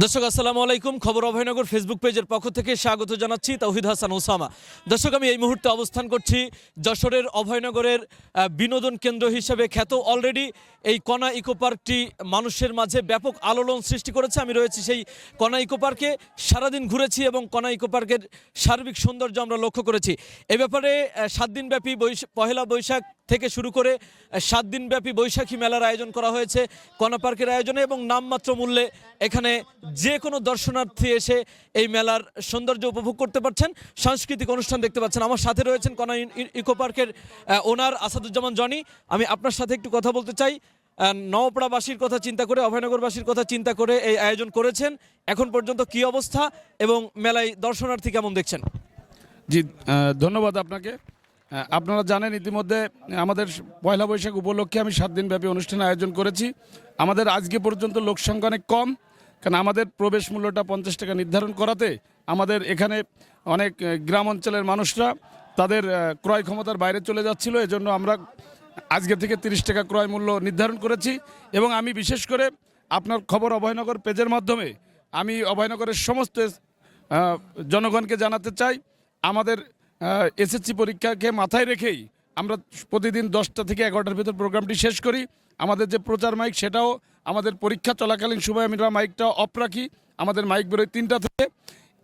দর্শক, আসসালামু আলাইকুম। খবর অভয়নগর ফেসবুক পেজের পক্ষ থেকে স্বাগত জানাচ্ছি তৌহিদ হাসান ওসামা। দর্শক, আমি এই মুহূর্তে অবস্থান করছি যশোরের অভয়নগরের বিনোদন কেন্দ্র হিসেবে খ্যাত। অলরেডি এই কণা ইকো পার্কটি মানুষের মাঝে ব্যাপক আলোড়ন সৃষ্টি করেছে। আমি রয়েছি সেই কণা ইকো পার্কে। সারাদিন ঘুরেছি এবং কণা ইকো পার্কের সার্বিক সৌন্দর্য আমরা লক্ষ্য করেছি। এ ব্যাপারে সাত দিনব্যাপী বৈশ- পহেলা বৈশাখ থেকে শুরু করে সাত দিনব্যাপী বৈশাখী মেলার আয়োজন করা হয়েছে কণা পার্কের আয়োজনে এবং নামমাত্র মূল্যে এখানে যে কোনো দর্শনার্থী এসে এই মেলার সৌন্দর্য উপভোগ করতে পারছেন। সাংস্কৃতিক অনুষ্ঠান দেখতে পাচ্ছেন। আমার সাথে রয়েছেন কণা ইন- ইকো পার্কের ওনার আসাদুজ্জামান জনি। আমি আপনার সাথে একটু কথা বলতে চাই। নওপাড়াবাসীর কথা চিন্তা করে, অভয়নগরবাসীর কথা চিন্তা করে এই আয়োজন করেছেন। এখন পর্যন্ত কি অবস্থা এবং মেলায় দর্শনার্থী কেমন দেখছেন? জি ধন্যবাদ আপনাকে। আপনারা জানেন ইতিমধ্যে আমাদের পয়লা বৈশাখ উপলক্ষে আমি সাত দিনব্যাপী অনুষ্ঠান আয়োজন করেছি। আমাদের আজকে পর্যন্ত লোকসংখ্যা অনেক কম, কারণ আমাদের প্রবেশ মূল্যটা পঞ্চাশ টাকা নির্ধারণ করাতে আমাদের এখানে অনেক গ্রাম অঞ্চলের মানুষরা তাদের ক্রয় ক্ষমতার বাইরে চলে যাচ্ছিল। এজন্য আমরা আজকে থেকে তিরিশ টাকা ক্রয় মূল্য নির্ধারণ করেছি এবং আমি বিশেষ করে আপনার খবর অভয়নগর পেজের মাধ্যমে আমি অভয়নগরের সমস্ত জনগণকে জানাতে চাই। আমাদের এসএসসি পরীক্ষাকে মাথায় রেখেই আমরা প্রতিদিন দশটা থেকে এগারোটার ভিতর প্রোগ্রামটি শেষ করি। আমাদের যে প্রচার মাইক, সেটাও আমাদের পরীক্ষা চলাকালীন সময় আমরা মাইকটা অফ রাখি। আমাদের মাইক বেরোয় তিনটা থেকে।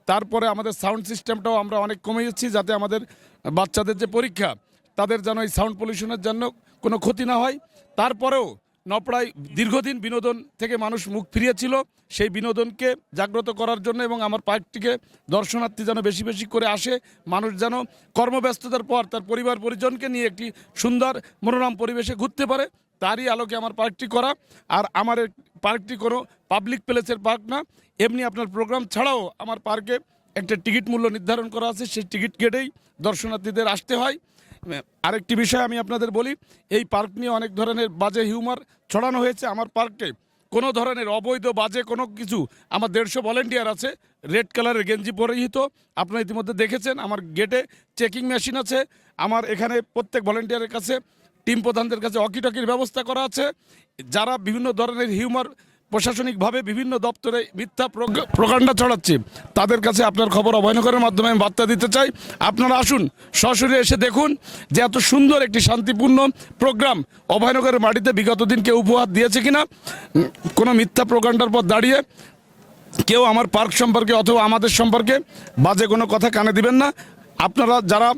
তারপরে আমাদের সাউন্ড সিস্টেমটাও আমরা অনেক কমে কমিয়েছি যাতে আমাদের বাচ্চাদের যে পরীক্ষা, তাদের যেন এই সাউন্ড পলিউশনের জন্য কোনো ক্ষতি না হয়। তারপরেও নপড়ায় দীর্ঘদিন বিনোদন থেকে মানুষ মুখ ফিরিয়েছিল, সেই বিনোদনকে জাগ্রত করার জন্য এবং আমার পার্কটিকে দর্শনার্থী যেন বেশি বেশি করে আসে, মানুষ যেন কর্মব্যস্ততার পর তার পরিবার পরিজনকে নিয়ে একটি সুন্দর মনোরম পরিবেশে ঘুরতে পারে, তারই আলোকে আমার পার্কটি করা। আর আমার পার্কটি কোনো পাবলিক প্লেসের পার্ক না, এমনি আপনার প্রোগ্রাম ছাড়াও আমার পার্কে একটা টিকিট মূল্য নির্ধারণ করা আছে, সেই টিকিট কেটেই দর্শনার্থীদের আসতে হয়। আরেকটি বিষয় আমি আপনাদের বলি, এই পার্ক নিয়ে অনেক ধরনের বাজে হিউমার ছড়ানো হয়েছে আমার পার্কে। কোনো ধরনের অবৈধ, বাজে কোনো কিছু আমার দেড়শো ভলেন্টিয়ার আছে, রেড কালারের গেঞ্জি পরিহিত। আপনারা ইতিমধ্যে দেখেছেন, আমার গেটে চেকিং মেশিন আছে, আমার এখানে প্রত্যেক ভলেন্টিয়ারের কাছে, টিম প্রধানদের কাছে অকিটকির ব্যবস্থা করা আছে। যারা বিভিন্ন ধরনের হিউমার প্রশাসনিকভাবে বিভিন্ন দপ্তরে মিথ্যা প্রকাণ্ডা ছড়াচ্ছে। তাদের কাছে আপনার খবর অভয়নগরের মাধ্যমে আমি বার্তা দিতে চাই। আপনারা আসুন সরাসরি এসে দেখুন যে এত সুন্দর একটি শান্তিপূর্ণ প্রোগ্রাম অভয়নগরের মাটিতে বিগত দিন কেউ উপহার দিয়েছে কিনা, কোনো মিথ্যা প্রকাণ্ডার পর দাঁড়িয়ে কেউ আমার পার্ক সম্পর্কে অথবা আমাদের সম্পর্কে বাজে কোনো কথা কানে দিবেন না। আপনারা যারা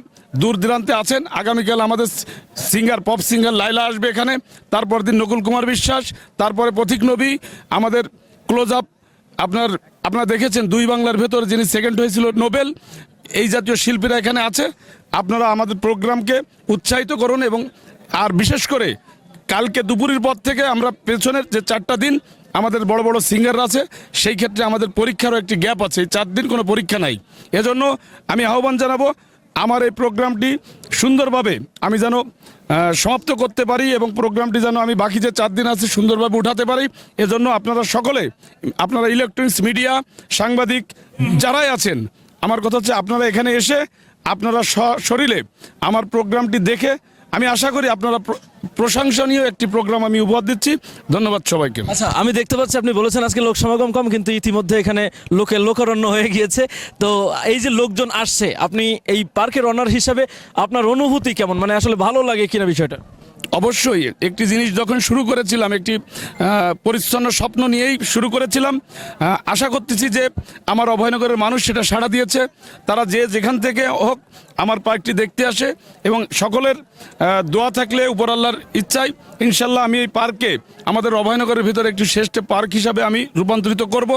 দূর দূরান্তে আছেন। আগামীকাল আমাদের সিঙ্গার, পপ সিঙ্গার লাইলা আসবে এখানে। তারপর দিন নকুল কুমার বিশ্বাস, তারপরে পথিক নবী, আমাদের ক্লোজ আপ আপনার, আপনারা দেখেছেন দুই বাংলার ভেতর যিনি সেকেন্ড হয়েছিল নোবেল, এই জাতীয় শিল্পীরা এখানে আছে। আপনারা আমাদের প্রোগ্রামকে উৎসাহিত করুন এবং আর বিশেষ করে কালকে দুপুরের পর থেকে আমরা পেছনের যে চারটা দিন আমাদের বড় বড় সিঙ্গার আছে, সেই ক্ষেত্রে আমাদের পরীক্ষারও একটি গ্যাপ আছে। চার দিন কোনো পরীক্ষা নাই। এজন্য আমি আহ্বান জানাব আমার এই প্রোগ্রামটি সুন্দরভাবে আমি যেন সমাপ্ত করতে পারি এবং প্রোগ্রামটি যেন আমি বাকি যে চার দিন আছে সুন্দরভাবে উঠাতে পারি। এজন্য আপনারা সকলে, আপনারা ইলেকট্রনিক্স মিডিয়া, সাংবাদিক যারাই আছেন, আমার কথা হচ্ছে আপনারা এখানে এসে আপনারা শরীরে আমার প্রোগ্রামটি দেখে আমি আশা করি আপনারা প্রশংসনীয় একটি প্রোগ্রাম আমি উপহার দিচ্ছি। ধন্যবাদ সবাইকে। আচ্ছা আমি দেখতে পাচ্ছি আপনি বলেছেন আজকে লোক সমাগম কম, কিন্তু ইতিমধ্যে এখানে লোকের লোকারণ্য হয়ে গিয়েছে। তো এই যে লোকজন আসছে, আপনি এই পার্কের অনার হিসাবে আপনার অনুভূতি কেমন? মানে আসলে ভালো লাগে কিনা বিষয়টা? অবশ্যই একটি জিনিস যখন শুরু করেছিলাম, একটি পরিচ্ছন্ন স্বপ্ন নিয়েই শুরু করেছিলাম আশা করতেছি যে আমার অভয়নগরের মানুষ সেটা সাড়া দিয়েছে। তারা যে যেখান থেকে হোক আমার পার্কটি দেখতে আসে এবং সকলের দোয়া থাকলে উপর আল্লাহর ইচ্ছায় ইনশাল্লাহ আমি এই পার্কে, আমাদের অভয়নগরের ভিতরে একটি শ্রেষ্ঠ পার্ক হিসাবে আমি রূপান্তরিত করব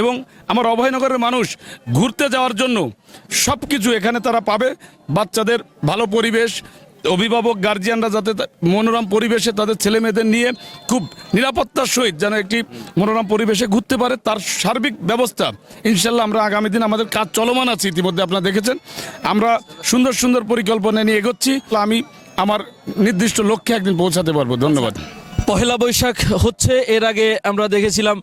এবং আমার অভয়নগরের মানুষ ঘুরতে যাওয়ার জন্য সব কিছু এখানে তারা পাবে। বাচ্চাদের ভালো পরিবেশ অভিভাবক গার্জিয়ানরা যাতে মনোরম পরিবেশে তাদের ছেলে মেয়েদের নিয়ে খুব নিরাপত্তার সহিত যেন একটি মনোরম পরিবেশে ঘুরতে পারে তার সার্বিক ব্যবস্থা ইনশাল্লাহ আমরা আগামী দিন আমাদের কাজ চলমান আছে ইতিমধ্যে আপনারা দেখেছেন। আমরা সুন্দর সুন্দর পরিকল্পনা নিয়ে এগোচ্ছি আমি আমার নির্দিষ্ট লক্ষ্যে একদিন পৌঁছাতে পারব। ধন্যবাদ। পহেলা বৈশাখ হচ্ছে এর আগে আমরা দেখেছিলাম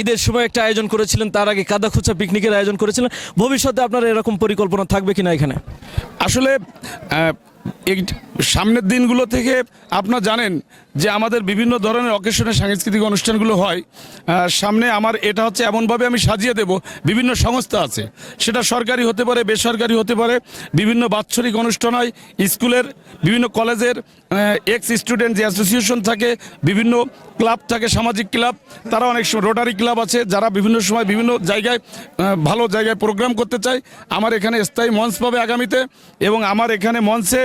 ঈদের সময় একটা আয়োজন করেছিলেন তার আগে কাদাখুচা পিকনিকের আয়োজন করেছিলেন। ভবিষ্যতে আপনার এরকম পরিকল্পনা থাকবে কিনা এখানে? আসলে সামনের দিনগুলো থেকে আপনারা জানেন যে আমাদের বিভিন্ন ধরনের অকেশনে সাংস্কৃতিক অনুষ্ঠানগুলো হয়। সামনে আমার এটা হচ্ছে এমনভাবে আমি সাজিয়ে দেব, বিভিন্ন সংস্থা আছে। সেটা সরকারি হতে পারে, বেসরকারি হতে পারে, বিভিন্ন বাৎসরিক অনুষ্ঠান হয়, স্কুলের, বিভিন্ন কলেজের এক্স স্টুডেন্ট যে অ্যাসোসিয়েশন থাকে, বিভিন্ন ক্লাব থাকে, সামাজিক ক্লাব, তারা অনেক সময় রোটারি ক্লাব আছে, যারা বিভিন্ন সময় বিভিন্ন জায়গায় ভালো জায়গায় প্রোগ্রাম করতে চায়। আমার এখানে স্থায়ী মঞ্চ পাবে আগামীতে এবং আমার এখানে মঞ্চে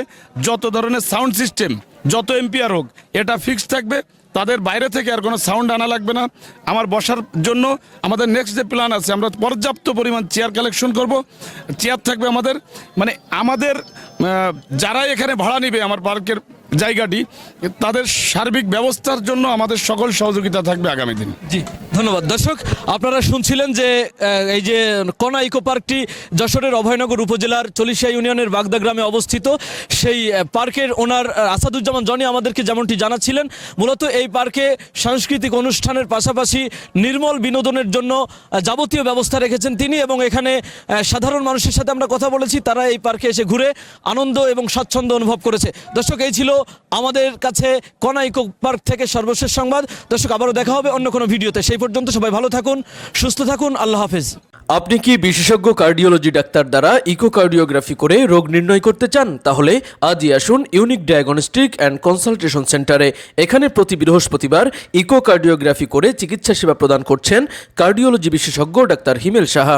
যত ধরনের সাউন্ড সিস্টেম যত এম্পিয়ার হোক, এটা ফিক্সড থাকবে। তাদের বাইরে থেকে আর কোনো সাউন্ড আনা লাগবে না। আমার বসার জন্য আমাদের নেক্সট যে প্ল্যান আছে, আমরা পর্যাপ্ত পরিমাণ চেয়ার কালেকশন করব। চেয়ার থাকবে আমাদের। মানে আমাদের যারা এখানে ভাড়া নিবে, আমার পার্কের জায়গাটি, তাদের সার্বিক ব্যবস্থার জন্য আমাদের সকল সহযোগিতা থাকবে আগামী দিন। জি, ধন্যবাদ। দর্শক, আপনারা শুনছিলেন যে এই যে কনা ইকো পার্কটি যশোরের অভয়নগর উপজেলার চল্লিশা ইউনিয়নের বাগদা গ্রামে অবস্থিত। সেই পার্কের ওনার আসাদুজ্জামান জনি আমাদেরকে যেমনটি জানাচ্ছিলেন, মূলত এই পার্কে সাংস্কৃতিক অনুষ্ঠানের পাশাপাশি নির্মল বিনোদনের জন্য যাবতীয় ব্যবস্থা রেখেছেন তিনি এবং এখানে সাধারণ মানুষের সাথে আমরা কথা বলেছি, তারা এই পার্কে এসে ঘুরে আনন্দ এবং স্বাচ্ছন্দ্য অনুভব করেছে। দর্শক, এই ছিল আমাদের কাছে কনা ইকো পার্ক থেকে সর্বশেষ সংবাদ। দর্শক, আবারও দেখা হবে অন্য কোনো ভিডিওতে। সেই পর্যন্ত সবাই ভালো থাকুন, সুস্থ থাকুন, আল্লাহ হাফেজ। আপনি কি বিশেষজ্ঞ কার্ডিওলজি ডাক্তার দ্বারা ইকোকার্ডিওগ্রাফি করে রোগ নির্ণয় করতে চান? তাহলে আজই আসুন ইউনিক ডায়াগনস্টিক অ্যান্ড কনসালটেশন সেন্টারে। এখানে প্রতি বৃহস্পতিবার ইকোকার্ডিওগ্রাফি করে চিকিৎসা সেবা প্রদান করছেন কার্ডিওলজি বিশেষজ্ঞ ডাক্তার হিমেল সাহা।